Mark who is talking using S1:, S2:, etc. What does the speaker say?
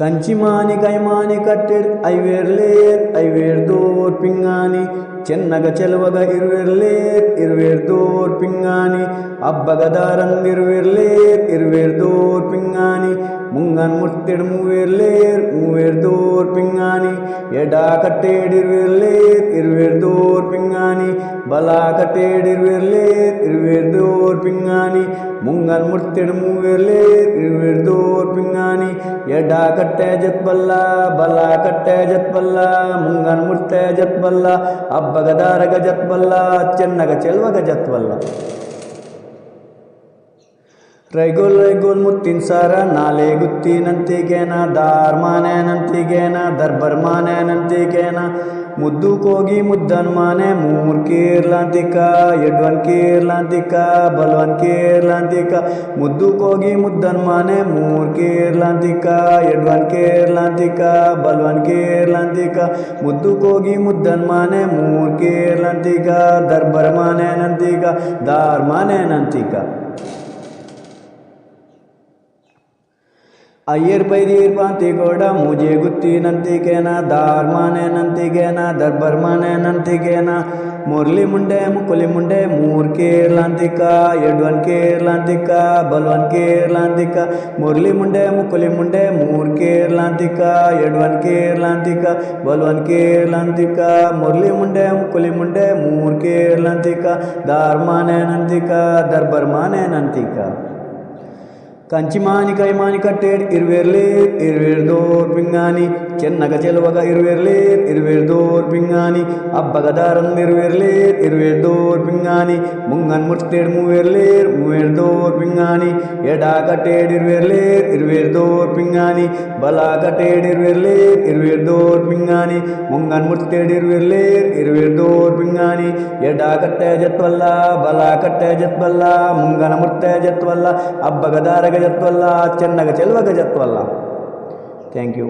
S1: కంచిమాని కైమాని కట్టెడ్ ఐవేర్లేర్ ఐవేర్దోర్ పింగాని. చెన్నగ చెలవగ ఇరువెర్లేర్ ఇరువేర్దోర్ పింగాని. అబ్బగ దారం ఇరువేర్లేర్ ఇరువేర్దోర్ పింగాని முந்தன் முத்திடு மூவேர்லேர் மூவேர்தோர் பிங்காணி எடா கட்டேடிர்வேர்லேர் இருவேர்தோர் பிங்காணி பலா கட்டேடிர்வேர்லேர் இருவேர்தோர் பிங்காணி முங்கல் முர்த்திடு மூவேர்லேர் இருவேர்தோர் பிங்காணி எடா கட்டே ஜத்பல்லா பலா கட்டே ஜத்பல்லா முங்கன் முர்த்தே ஜத்பல்லா அப்பகதாரக ஜத்பல்லா சென்னக செல்வக ஜத்பல்லா ರೈಗೋಲ್ ರೈಗೋಲ್ ಮುತ್ತಿನ ಸಾರ ನಾಲೆ ಗುತ್ತಿನಂತಿಗೇನ ದಾರ್ಮಾನೇನಂತಿಗೇನ ದರ್ಬರ್ಮಾನೇನಂತಿಗೇನ ಮುದ್ದು ಕೋಗಿ ಮುದ್ದನ್ ಮಾನೆ, ಮೂರ್ ಕೀರ್ಲಾಂತಿಕ ಎಡ್ವನ್ ಕೀರ್ಲಾಂತಿಕ, ಬಲ್ವನ್ ಕೀರ್ಲಾಂತಿಕ, ಮುದ್ದು ಕೋಗಿ ಮುದ್ದನ್ ಮಾನೆ, ಮೂರ್ ಕೀರ್ಲಾಂತಿಕ ಎಡ್ವನ್ ಕೀರ್ಲಾಂತಿಕ, ಬಲ್ವನ್ ಕೀರ್ಲಾಂತಿಕ, ಮುದ್ದು ಕೋಗಿ ಮುದ್ದನ್ ಮಾನೆ, ಮೂರ್ ಕೀರ್ಲಾಂತಿಕ ದರ್ಬರ್ ಮಾನೇನಂತಿಕ ದಾರ್ಮಾನೇನಂತಿಕ ಅಯ್ಯರ್ ಪೈದೀರ್ ಪಾಂತಿಗೋಡ ಮುಜೆ ಗುತ್ತಿನಂತಿಗೇನ ದಾರ್ಮಾನೆ ನಂತಿಗೇನ ದರ್ಬರ್ಮಾನೆ ನಂತಿಗೇನ ಮುರ್ಲಿ ಮುಂಡೆ, ಮುಕುಲಿ ಮುಂಡೆ, ಮೂರ್ ಕೇರ್ಲಾಂತಿಕ ಎಡ್ವನ್ ಕೇರ್ಲಾಂತಿಕ ಬಲ್ವನ್ ಕೇರ್ಲಾಂತಿಕ ಮುರ್ಲಿ ಮುಂಡೆ, ಮುಕುಲಿ ಮುಂಡೆ, ಮೂರ್ ಕೇರ್ಲಾಂತಿಕ ಎಡ್ವನ್ ಕೇರ್ಲಾಂತಿಕ ಬಲ್ವನ್ ಕೇರ್ಲಾಂತಿಕ ಮುರ್ಲಿ ಮುಂಡೆ, ಮುಕುಲಿ ಮುಂಡೆ, ಮೂರ್ ಕೇರ್ಲಾಂತಿಕ ದಾರ್ಮಾನೆ ನಂತಿಕ, ದರ್ಬರ್ಮಾನೆ ನಂತಿಕ. కంచిమాని కైమాని కట్టేడు ఇరువేర్లేర్ ఇరువేర్దోర్ పింగాని చెన్నగ చెలువగ ఇరువేర్లేర్ ఇరువేర్దోర్ పింగాని అబ్బగదారం ఇరువేర్లేర్ ఇరువేర్దోర్ పింగాని ముంగన్ ముర్తేడు మూవేర్లేర్ మూవేర్దోర్ పింగాని ఎడా కట్టేడు ఇరువేర్లేర్ ఇరువేర్దోర్ పింగాని బలా కట్టేడు ఇరువేర్లేర్ ఇరువేర్దోర్ పింగాని ముంగన్ ముర్తేడు ఇరువేర్లేర్ ఇరువేర్దోర్ పింగాని ఎడా కట్టే జత్వల్ల బలా కట్టే జత్వల్ల ముంగన ముర్తే జత్వల్ల అబ్బగదారగ ಗಜತ್ವಲ್ಲ ಚೆನ್ನಗ ಚೆಲ್ವ ಗಜತ್ವಲ್ಲ ಥ್ಯಾಂಕ್ ಯು